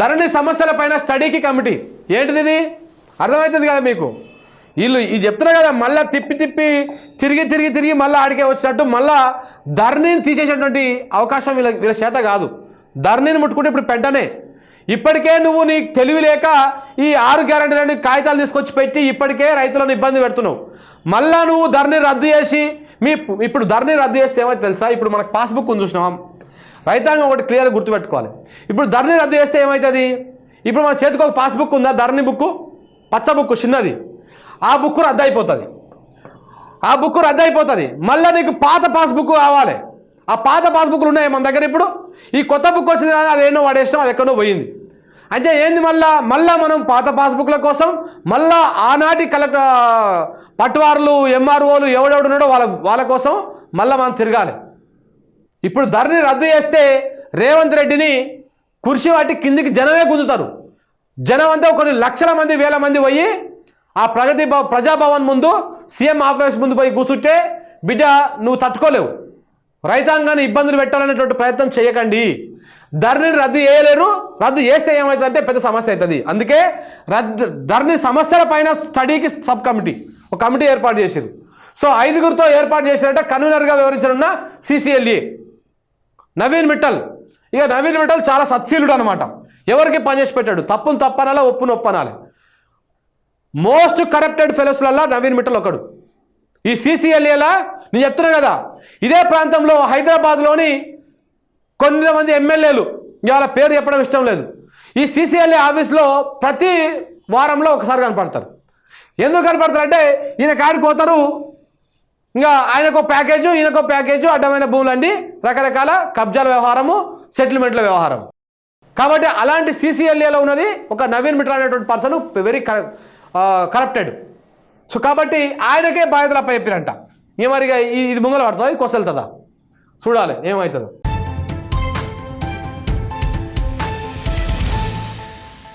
ధరణి సమస్యల పైన స్టడీకి కమిటీ. ఏంటిది ఇది? అర్థమవుతుంది కదా మీకు? వీళ్ళు ఇది చెప్తున్నారు కదా మళ్ళీ తిప్పి తిప్పి తిరిగి తిరిగి తిరిగి మళ్ళీ ఆడికే వచ్చినట్టు మళ్ళా ధరణిని తీసేసేటువంటి అవకాశం వీళ్ళ వీళ్ళ చేత కాదు. ధరణిని ముట్టుకుంటే ఇప్పుడు పెంటనే. ఇప్పటికే నువ్వు నీకు తెలివి లేక ఈ ఆరు గ్యారంటీలని కాగితాలు తీసుకొచ్చి పెట్టి ఇప్పటికే రైతులను ఇబ్బంది పెడుతున్నావు. మళ్ళా నువ్వు ధరణి రద్దు చేసి మీ ఇప్పుడు ధరణి రద్దు చేస్తే ఏమైతే తెలుసా? ఇప్పుడు మనకు పాస్బుక్ ఉంది చూసినావా? రైతాంగం ఒకటి క్లియర్ గుర్తుపెట్టుకోవాలి. ఇప్పుడు ధరని రద్దు చేస్తే ఏమవుతుంది ఇప్పుడు మన చేతికి ఒక పాస్బుక్ ఉందా? ధరణి బుక్ పచ్చ బుక్ చిన్నది. ఆ బుక్ రద్దు అయిపోతుంది ఆ బుక్ రద్దు అయిపోతుంది మళ్ళీ నీకు పాత పాస్బుక్ కావాలి. ఆ పాత పాస్బుక్లు ఉన్నాయి మన దగ్గర ఇప్పుడు? ఈ కొత్త బుక్ వచ్చింది కానీ అదేనో వాడేసినాం అది ఎక్కడో పోయింది. అంటే ఏంది మళ్ళా? మళ్ళా మనం పాత పాస్బుక్ల కోసం మళ్ళా ఆనాటి కలెక్టర్ పట్వారులు ఎంఆర్ఓలు ఎవడెవడున్నాడో వాళ్ళ వాళ్ళ కోసం మళ్ళీ మనం తిరగాలి. ఇప్పుడు ధరని రద్దు చేస్తే రేవంత్ రెడ్డిని కుర్చీ వాటి కిందికి జనమే గుంజుతారు. జనం అంతా కొన్ని లక్షల మంది వేల మంది పోయి ఆ ప్రగతి భవ ప్రజాభవన్ ముందు సీఎం ఆఫీస్ ముందు పోయి కూర్చుంటే బిడ్డ నువ్వు తట్టుకోలేవు. రైతాంగాన్ని ఇబ్బందులు పెట్టాలనేటువంటి ప్రయత్నం చేయకండి. ధరని రద్దు చేయలేరు. రద్దు చేస్తే ఏమవుతుందంటే పెద్ద సమస్య అవుతుంది. అందుకే రద్దు ధరని సమస్యల పైన స్టడీకి సబ్ కమిటీ ఒక కమిటీ ఏర్పాటు చేశారు. సో ఐదుగురితో ఏర్పాటు చేసినట్టే కన్వీనర్గా వివరించనున్న సిసిఎల్ఏ. నవీన్ మిట్టల్. ఇక నవీన్ మిట్టల్ చాలా సత్శీలుడు అనమాట ఎవరికి పనిచేసి పెట్టాడు? తప్పును తప్పనాలా ఒప్పు నొప్పనాలి మోస్ట్ కరప్టెడ్ ఫెలోస్లల్లా నవీన్ మిట్టల్ ఒకడు. ఈ సీసీఎల్ఏలా నేను చెప్తున్నా కదా ఇదే ప్రాంతంలో హైదరాబాద్లోని కొంతమంది ఎమ్మెల్యేలు ఇవాళ పేరు చెప్పడం ఇష్టం లేదు. ఈ సీసీఎల్ఏ ఆఫీస్లో ప్రతి వారంలో ఒకసారి కనపడతారు. ఎందుకు కనపడతారు అంటే ఈయన కాడికి పోతారు ఇంకా ఆయనకు ప్యాకేజు ఈయనకు ప్యాకేజు అడ్డమైన భూములండి. రకరకాల కబ్జాల వ్యవహారము సెటిల్మెంట్ల వ్యవహారం కాబట్టి అలాంటి సీసీఎల్ఏలో ఉన్నది ఒక నవీన్ మిట్రా అనేటువంటి పర్సన్ వెరీ కరప్టెడ్ సో కాబట్టి ఆయనకే బాధ్యతలు అప్ప చెప్పిరంట. ఇక ఇది ముంగల పడుతుంది? కొసలుతుందా? చూడాలి ఏమవుతుందో